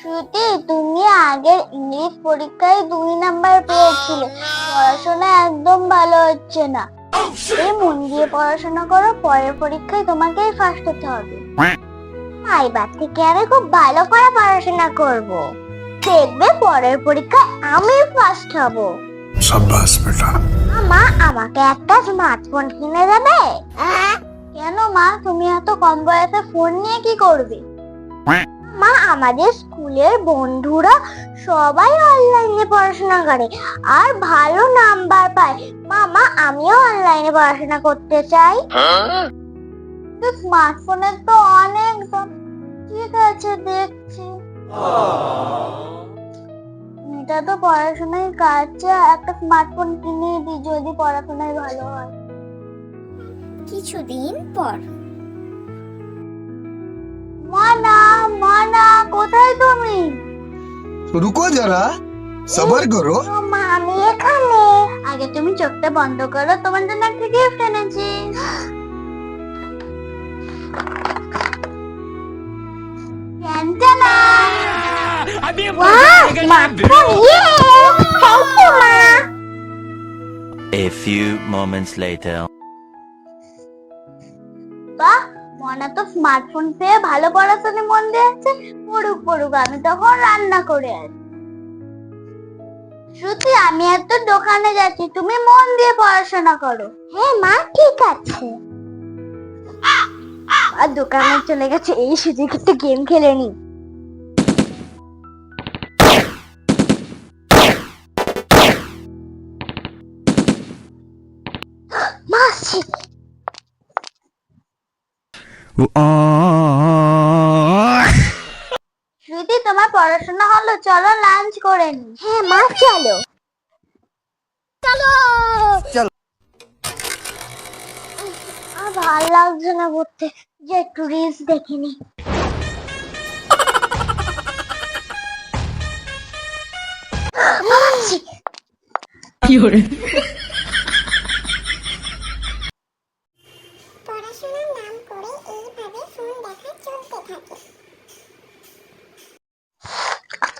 শ্রুতি তুমি আগের ইংলিশ পরীক্ষায় দুই নাম্বার পেয়েছিলে। পড়াশোনা একদম ভালো হচ্ছে না। তুমি মন দিয়ে পড়াশোনা করো পরের পরীক্ষায় তোমাকেই ফার্স্ট হতে হবে। এবার থেকে আমি খুব ভালো করে পড়াশোনা করব। দেখবে পরের পরীক্ষায় আমি ফার্স্ট হব। সাব্বাস বেটা। মা আমাকে একটা স্মার্টফোন কিনে দেবে? কেন মা তুমি এত কম বয়সে ফোন নিয়ে কি করবে? মা আমাদের স্কুলের বন্ধুরা সবাই অনলাইনে পড়াশোনা করে আর ভালো নাম্বার পায়। মামা আমিও অনলাইনে পড়াশোনা করতে চাই। স্মার্টফোনের তো অনেক ঠিক আছে দেখছি। এটা তো পড়াশোনায় কাজে একটা স্মার্টফোন কিনে দিই যদি পড়াশোনায় ভালো হয়। কিছুদিন পর। কোথায় তুমি? রুকো যারা সবার করো। মা আমি এখানে। আগে তুমি চোখটা বন্ধ করো তোমার জন্য একটা গিফট এনেছি। A few moments later. Smartphone পেয়ে ভালো পড়াশোনায় মন দিয়েছে পড়ুক পড়ুক আমি তখন রান্না করে আছি শ্রুতি আমি এত দোকানে যাচ্ছি তুমি মন দিয়ে পড়াশোনা করো। হ্যাঁ মা ঠিক আছে। আর দোকানে চলে গেছে এই সুযোগ একটু গেম খেলে নি। মাসি শ্রুতি তোমার পড়াশোনা হলো চলো লাঞ্চ করে নি। হ্যাঁ মা চলো। চলো। চলো। আর ভালো লাগছে না পড়তে যে একটু রিলস দেখিনি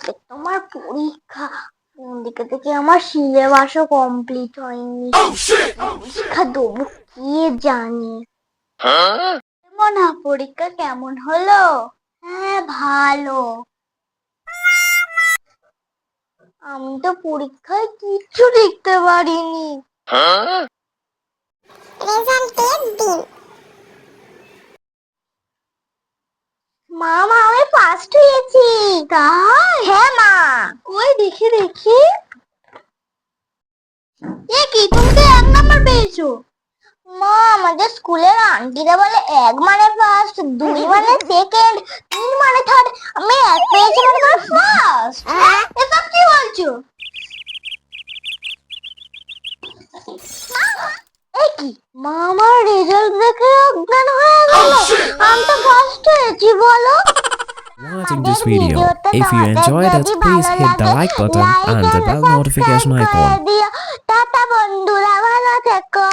আজকে তোমার পরীক্ষা। দিকে থেকে আমার সিলেবাসও কমপ্লিট হয়নি? পরীক্ষা দেবো কে জানে? মনা পরীক্ষা কেমন হলো? হ্যাঁ ভালো। আমি তো পরীক্ষায় কিচ্ছু লিখতে পারিনি। রেজাল্টের দিন মা মা আমি ফার্স্ট হয়েছি। তাই? হ্যাঁ মা। কই? দেখি দেখি। এ কি তুমি তো এক নাম্বার পেয়েছ। মা আমাদের স্কুলের আন্টিরা বলে এক মানে ফার্স্ট দুই মানে সেকেন্ড তিন মানে থার্ড আমি এক পেয়েছি মানে মানে ফার্স্ট এসব কি বলছো? মামার রেজাল্ট দেখে অজ্ঞান হয়ে গেল। আমি তো ফার্স্ট হয়েছি বলো। watching this video. If you enjoyed it, please hit the like button and the bell notification icon. Tata বন্ধুরা ভালো থেকো